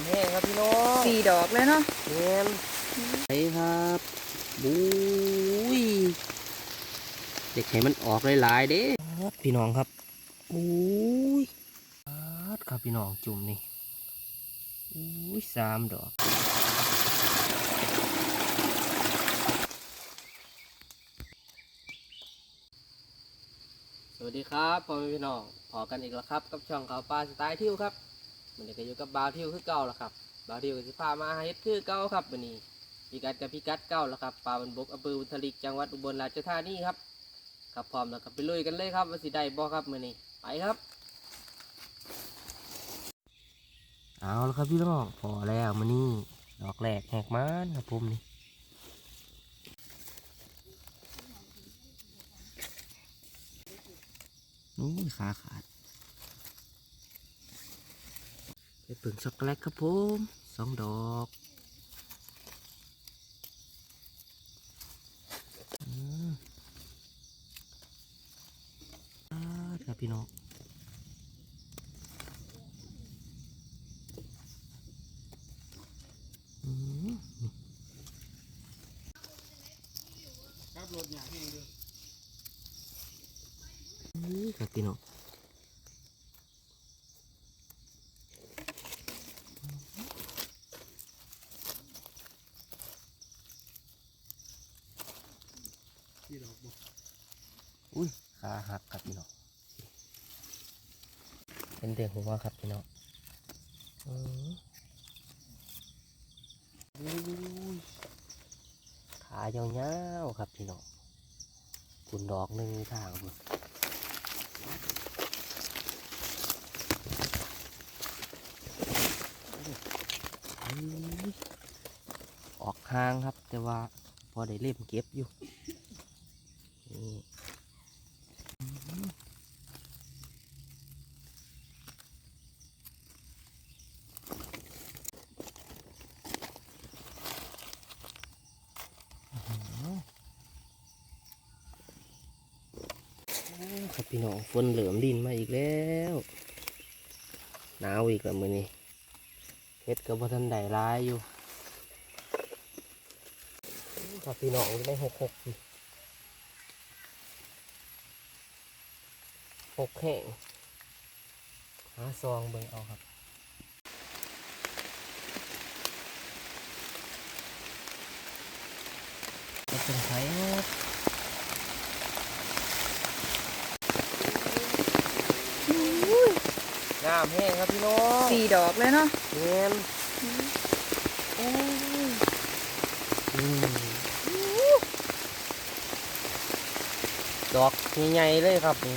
ามแห้งครับพี่น้องสี่ดอกเลยเนาะเงี้ยไปครับบุ้ยเด็กให้มันออกหลายๆเด้ครับพี่น้องครับบุ้ยครับพี่น้องจุ่มนี่อุ้ยสามดอกสวัสดีครับพ่อแม่พี่น้องพอกันอีกแล้วครับ กับช่องเขาวปลาสไตล์ทิวครับ มันนี้ก็อยู่กับบาวทิวคือเก่าแล้วครับบาวทิวก็สิพามาหาเฮ็ดคือเก่าครับวันนี้พิกัดกับพิกัดเก่าแล้วครับปลาบนบกอำเภอบุญทลิกจังหวัดอุบลราชธานีครับครับพร้อมแล้วก็ไปลุยกันเลยครับว่าสิได้บ่ครับมื้อนี้ไปครับ เอาแล้วครับพี่น้องพอแล้วมื้อนี้ดอกแรกแหกมานครับผมนี่นู้ขาขาด ไปปึงช็อกโกแลตครับผมสองดอกอครับพี่น้องครับรถอย่างนี้เลยนี่ครับพี่น้อง ที่ดอกบอกอุ้ยขาหักครับพี่น้องเป็นเด็กหัวครับพี่น้องอืมอุ้ยขายาวๆครับพี่น้องกุนดอกหนึ่งทางเลยอุ้ยออกห่างครับ แต่ว่าพอได้เล่มเก็บอยู่นี่ ครับพี่น้องฝนเหลือมดินมาอีกแล้วหนาวอีกแล้วมือนี้เฮ็ดกับพ่ทันใดร้ายอยู่ครับพี่น้องได้หกหกหกแห้งหาซองเบิ่งเอาครับจะเป็นไผครับ งามแห้งครับพี่น้องสี่ดอกเลยเนาะเงี้ยดอกใหญ่ๆเลยครับนี่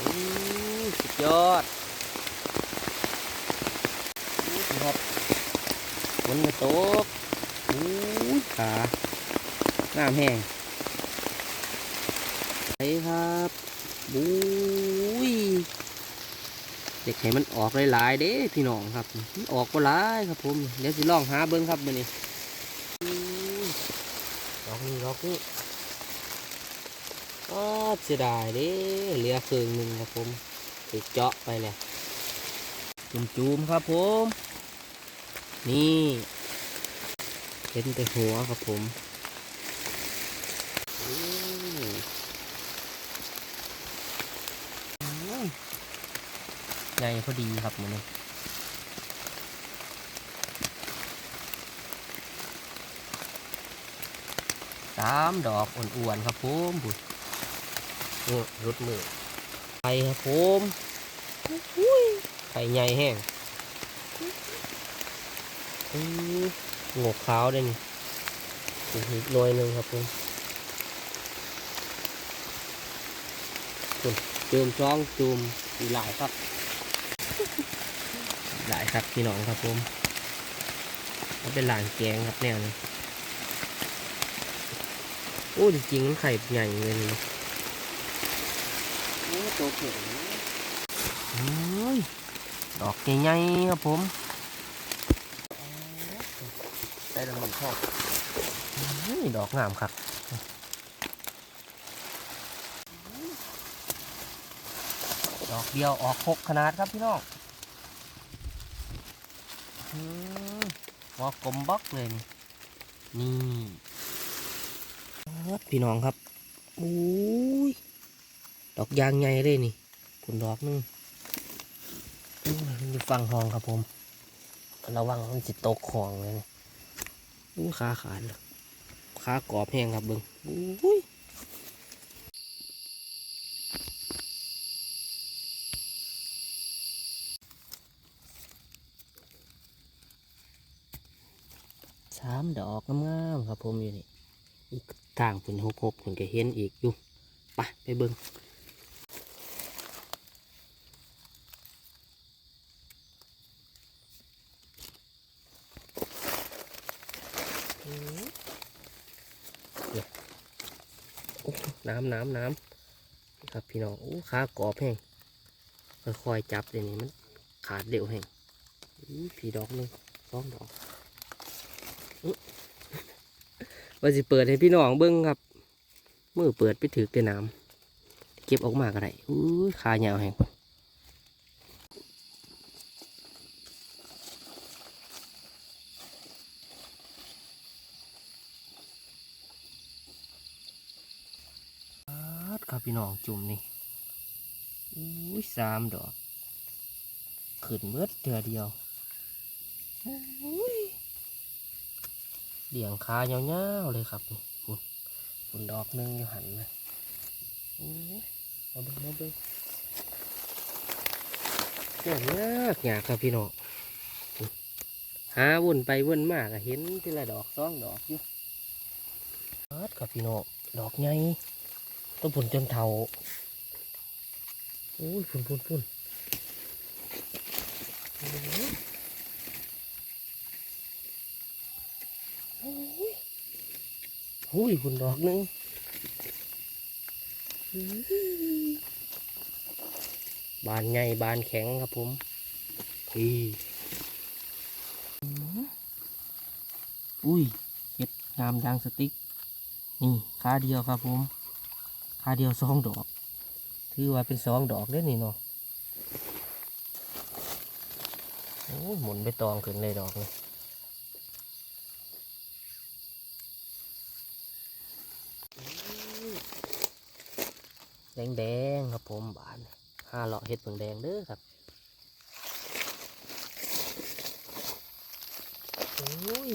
อู้สุดยอดอู้ครับฝนกระตกอู้ขางามแห้งไปครับ บุ้ยเด็กให้มันออกหลายๆเด้พี่น้องครับมันออกก็หลายครับผมเดี๋ยวสิลองหาเบิ้งครับมื้อนี้อุ้ยดอกนี้ดอกนี้ก็เสียดายเด้เหลือครึ่งหนึ่งครับผมถูกเจาะไปแล้วจุ่มๆครับผม นี่เห็นแต่หัวครับผม ใหญ่พอดีครับมันนี้สามดอกอ้วนๆครับผมบุญนี่รุดมือไข่ครับผมอุ้ยไข่ใหญ่แห้งอื้องกขาวได้นี่อีกหน่อยหนึ่งครับผมคุณจูมช่องจูมอีหลายครับ หลายครับพี่น้องครับผมมันเป็นหลานแกงครับแนวนี้โอ้จริงๆมันไข่ใหญ่เลยนี่โอ้โตเขียวโอ้ยดอกใหญ่ๆครับผมได้แล้วมันชอบดอกงามครับดอกเดียวออกหกขนาดครับพี่น้อง หัวกลมบล็อกเลย นี่พี่น้องครับอุ้ยดอกยางใหญ่เลยนี่ผลดอกนึงอยู่ฟังห้องครับผม ระวังมันจิตตกของเลยนี่ขาขาดเลยขากรอบแห้งครับเบิ้งอุ้ย สามดอกงามๆครับผมอยู่นี่อีกทางเป็นหกหกผมก็เห็นอีกอยู่ไปไปเบิ้งอื้อเดี๋ยวโอ้น้ำน้ำน้ำครับพี่น้องโอ้ขากรอบแห้งค่อยๆจับเลยนี่มันขาดเดี่ยวแห้งพี่ดอกหนึงสองดอก ว่าสิเปิดให้พี่น้องเบิ้งครับมือเปิดไปถือแต่น้ำเก็บออกมาก็ได้อู้ขาเหยาวแห้งพุ่นปาดครับพี่น้องจุ่มนี่อู้ยสามดอก ขึ้นเบิดเถื่อเดียวอู้ย เดี่ยงขายาวๆเลยครับนี่ฝุ่นฝุ่นดอกหนึงอยู่หันนะโอ้ยมาเบิ่งมาเบิ่งเกี่ยากยากครับพี่น้องฝุ่นหาวนไปวนมากเห็นทีละดอกสองดอกอยู่เอิดครับพี่น้องดอกใหญ่ต้นผุนจนเทาโอ้ยฝุ่นฝุ่นฝุ่นโอ้ย โอ้ย หุ้ยคุณดอกหนึงอื้อบานใหญ่บานแข็งครับผมพี่อุ้ยเห็ดงามยางสติ๊ก นี่ขาเดียวครับผมขาเดียวสองดอก ถือว่าเป็นสองดอกเด้อนี่เนาะโอ้ยหมุนไปตองขึ้นเลยดอกเลย แดงๆครับผมบานห้าเลาะเห็ดเผืองแดงเด้อครับโอ้ย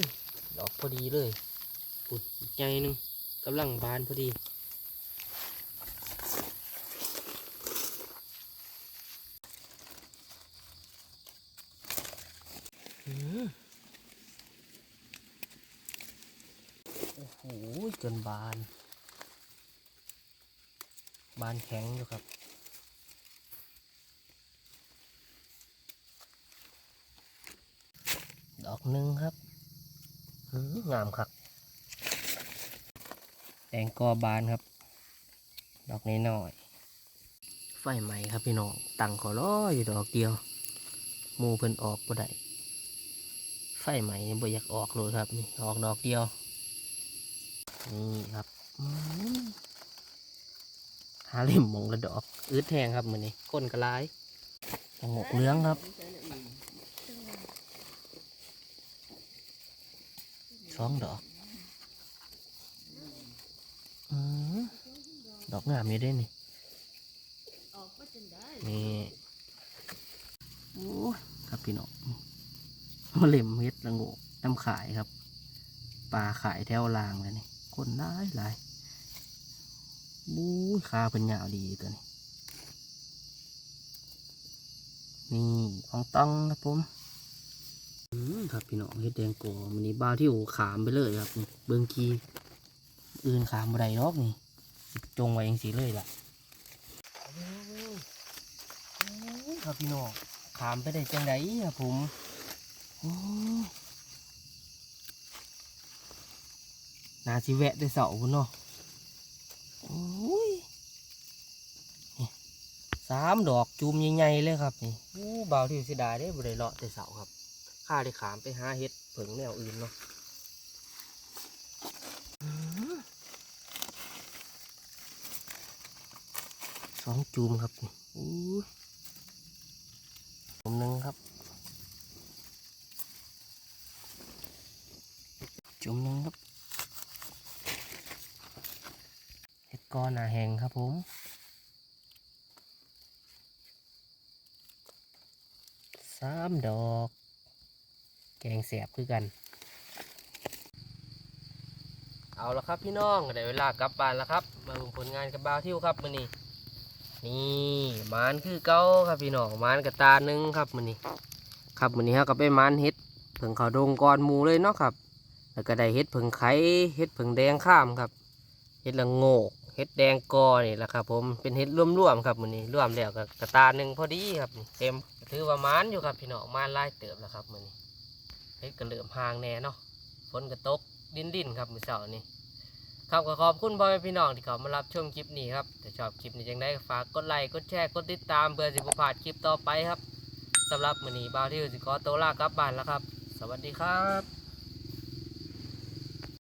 ดอกพอดีเลยอุ่นใจหนึ่งกำลังบานพอดีโอ้โหจนบาน บานแข็งอยู่ครับ ดอกหนึ่งครับหืองามครับ แตงกอบานครับ ดอกนี้น้อยๆไฟไหม้ครับพี่น้อง ตั้งขอร้ออยู่ดอกเดียวมูเพิ่นออกบ่ได้ไฟไหม้บ่อยากออกเลยครับนี่ออกดอกเดียว นี่ครับาเล่มมองละดอก อืดแทงครับมือนี้ก้นกระลายแตงหมกเลื้องครับสองดอกอดอกงามอยู่เด้นี่นี่โอ้ครับพี่น้องมาเล่มเม็ดละโงกน้ำขายครับปลาขายแถวรางเลยนี่คนหลายหลาย บู๊ขาเป็นยาวดีตัวนี้ นี่ของต้องนะผมอืมครับพี่น้องเฮ็ดแดงโกมันนี้บ้าที่โอขามไปเลยครับ เบิ้งกีอื่นขามบ่ได้หรอกนี่ จงไว้เองสิเลยล่ะครับพี่น้องขามไปได้จังไดครับผมนาสิแวะได้เสาพุ่นเนาะโอ้ยนี่ สามดอกจูมใหญ่ๆเลยครับนี่อู้เบาที่เสีดาได้บริเลาะแต่เสาครับ ข้าได้ขามไปหาเห็ดเผิงแนวอื่นเนาะสองจูมครับนี่อู้จุ้มหนึ่งครับ จุ่มหนึ่งครับ กอหนาแหงครับผมสามดอก แกงแสบคือกัน เอาละครับพี่น้องได้เวลากลับบ้านแล้วครับ มาเบิ่งผลงานกับบาวทิวครับมือนี้นี่มานคือเก้าครับพี่น้องมานกระตาหนึ่งครับมือนี้ครับมือนี้ฮาก็ไปหมานเฮ็ดเพิ่งเขาดงกอนมูเลยเนาะครับ แล้วก็ได้เฮ็ดเพิ่งไข่เฮ็ดเพิ่งแดงข้ามครับเฮ็ดละโงก เฮ็ดแดงกอนี่แหละครับ ผมเป็นเฮ็ดร่วมๆครับมือนี้รวมแล้วก็กระตาหนึ่งพอดีครับเต็มถือว่ามานอยู่ครับพี่น้องมานหลายเติบแล้วครับมือนี้เฮ็ดก็เริ่มหางแน่เนาะฝนก็ตกดินดินๆครับมือเช้านี้ครับขอบคุณพ่อแม่พี่น้องที่เขามารับชมคลิปนี้ครับถ้าชอบคลิปนี้จังได้ฝากกดไลค์กดแชร์กดติดตามเพื่อสิบพลาดคลิปต่อไปครับสำหรับมือนี้บ่าวที่สิขอตัวลากลับบ้านแล้วครับ สวัสดีครับ